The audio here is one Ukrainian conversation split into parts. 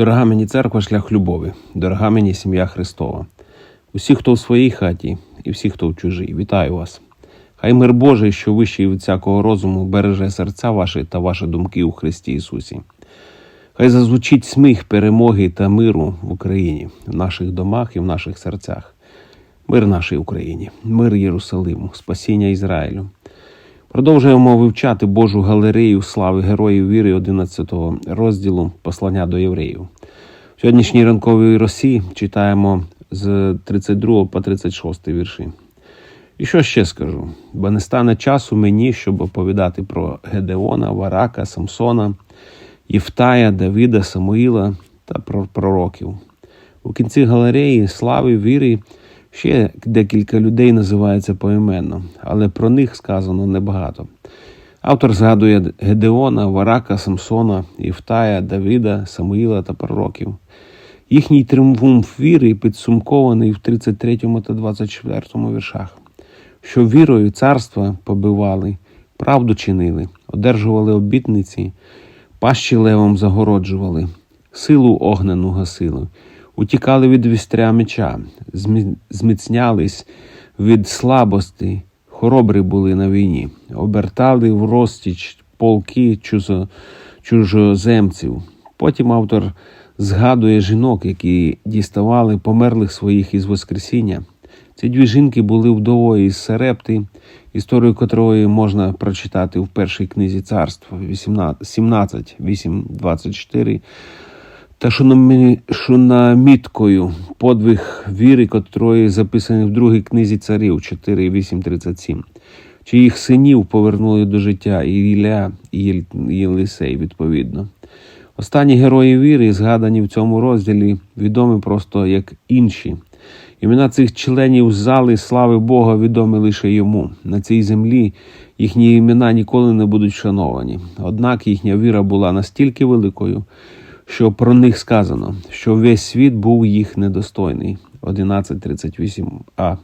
Дорога мені церква, шлях любові, дорога мені сім'я Христова. Усі, хто в своїй хаті, і всі, хто в чужій, вітаю вас. Хай мир Божий, що вищий від всякого розуму, береже серця ваші та ваші думки у Христі Ісусі. Хай зазвучить сміх перемоги та миру в Україні, в наших домах і в наших серцях. Мир нашій Україні, мир Єрусалиму, спасіння Ізраїлю. Продовжуємо вивчати Божу галерею слави героїв віри 11 розділу Послання до євреїв. В сьогоднішній ранковій росі читаємо з 32 по 36 вірші. І що ще скажу? Бо не стане часу мені, щоб оповідати про Гедеона, Варака, Самсона, Євтая, Давида, Самуїла та про пророків. У кінці галереї слави віри ще декілька людей називаються поіменно, але про них сказано небагато. Автор згадує Гедеона, Варака, Самсона, Євтая, Давида, Самуїла та пророків. Їхній триумф віри підсумкований в 33 та 24 віршах, що вірою царства побивали, правду чинили, одержували обітниці, пащі левом загороджували, силу огнену гасили, утікали від вістря меча, зміцнялись від слабості, хоробрі були на війні, обертали в розтіч полки чужоземців. Потім автор згадує жінок, які діставали померлих своїх із Воскресіння. Ці дві жінки були вдовою із Сарепти, історію котрої можна прочитати в першій книзі царства 18, 17, 8, 24, та шунамі- шунаміткою подвиг віри, котрої записаний в другій книзі царів 4, 8, 37, чиїх синів повернули до життя і Ілля, і Єлисей, відповідно. Останні герої віри, згадані в цьому розділі, відомі просто як інші. Імена цих членів зали слави Бога відомі лише йому. На цій землі їхні імена ніколи не будуть вшановані. Однак їхня віра була настільки великою, що про них сказано, що весь світ був їх недостойний. 11.38а.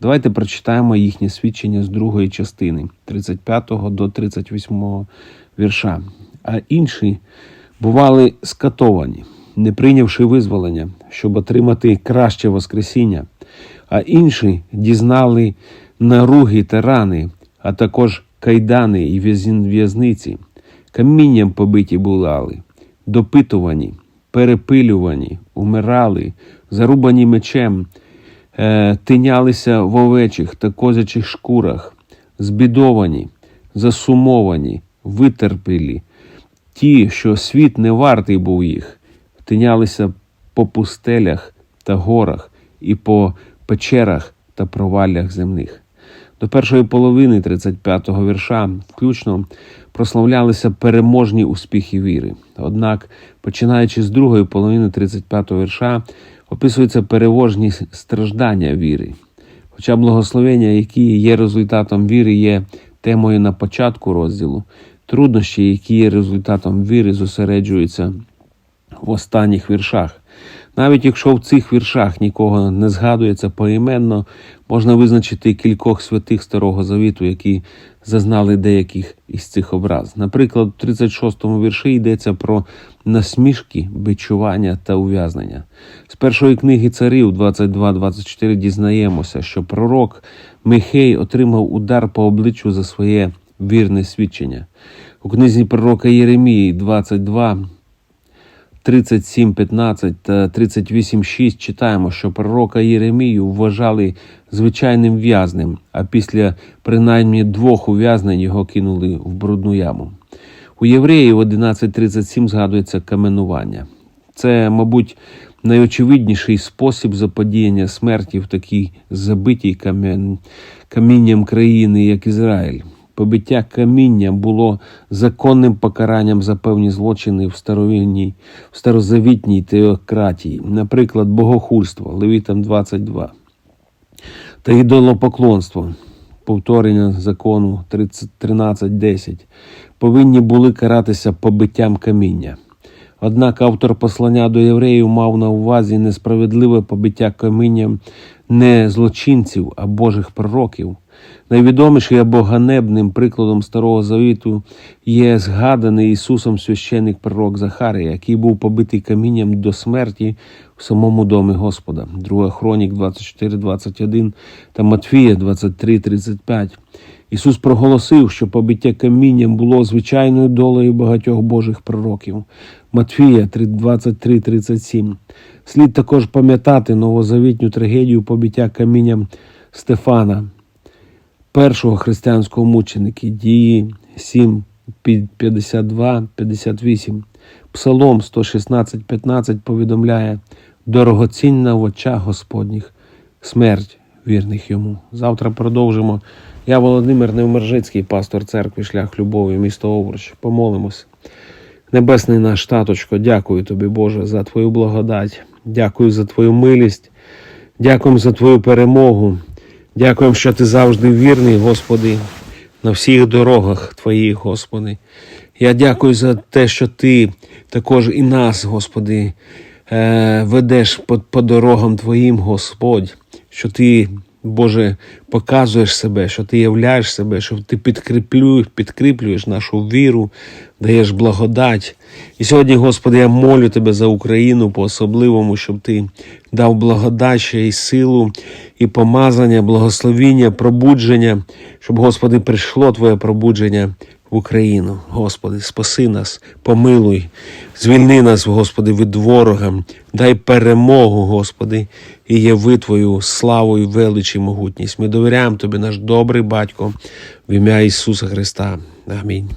Давайте прочитаємо їхнє свідчення з другої частини, 35 до 38 вірша. А інші бували скатовані, не прийнявши визволення, щоб отримати краще Воскресіння, а інші дізнали наруги та рани, а також кайдани і в'язниці, камінням побиті були, допитувані, перепилювані, умирали, зарубані мечем, е, тинялися в овечих та козячих шкурах, збідовані, засумовані, витерпілі, ті, що світ не вартий був їх, тинялися по пустелях та горах і по печерах та проваллях земних. До першої половини 35-го вірша включно прославлялися переможні успіхи віри. Однак, починаючи з другої половини 35-го вірша, описуються переможні страждання віри. Хоча благословення, які є результатом віри, є темою на початку розділу, труднощі, які є результатом віри, зосереджуються в останніх віршах. Навіть якщо в цих віршах нікого не згадується поіменно, можна визначити кількох святих Старого Завіту, які зазнали деяких із цих образ. Наприклад, в 36-му вірші йдеться про насмішки, бичування та ув'язнення. З першої книги царів 22-24 дізнаємося, що пророк Михей отримав удар по обличчю за своє вірне свідчення. У книзі пророка Єремії 22 37.15 та 38.6 читаємо, що пророка Єремію вважали звичайним в'язнем, а після принаймні двох ув'язнень його кинули в брудну яму. У євреїв 11.37 згадується каменування. Це, мабуть, найочевидніший спосіб заподіяння смерті в такій забитій камінням країни, як Ізраїль. Побиття каміння було законним покаранням за певні злочини в старовинній, в старозавітній теократії, наприклад, богохульство, Левітам 22, та ідолопоклонство, повторення закону 13.10, повинні були каратися побиттям каміння. Однак автор послання до євреїв мав на увазі несправедливе побиття камінням не злочинців, а Божих пророків. Найвідомішим або ганебним прикладом Старого Завіту є згаданий Ісусом священник пророк Захарія, який був побитий камінням до смерті в самому домі Господа. 2 Хронік 24.21 та Матфія 23.35. Ісус проголосив, що побиття камінням було звичайною долею багатьох Божих пророків. Матфія 23.37. Слід також пам'ятати новозавітню трагедію побиття камінням Стефана, першого християнського мученика, дії 7, 52, 58. Псалом 116, 15 повідомляє дорогоцінна в очах Господніх смерть вірних йому. Завтра продовжимо. Я Володимир Невмержицький, пастор церкви Шлях Любові, місто Овруч. Помолимось. Небесний наш таточко, дякую тобі, Боже, за твою благодать. Дякую за твою милість. Дякуємо за твою перемогу. Дякуємо, що ти завжди вірний, Господи, на всіх дорогах Твоїх, Господи. Я дякую за те, що Ти також і нас, Господи, е, ведеш по, по дорогам Твоїм, Господь, що Ти, Боже, показуєш себе, що Ти являєш себе, що Ти підкріплюєш, підкріплюєш нашу віру, даєш благодать. І сьогодні, Господи, я молю Тебе за Україну по-особливому, щоб Ти дав благодать і силу, і помазання, благословіння, пробудження, щоб, Господи, прийшло Твоє пробудження Україну. Господи, спаси нас, помилуй, звільни нас, Господи, від ворога, дай перемогу, Господи, і яви Твою славу і велич і могутність. Ми довіряємо Тобі, наш добрий батько, в ім'я Ісуса Христа. Амінь.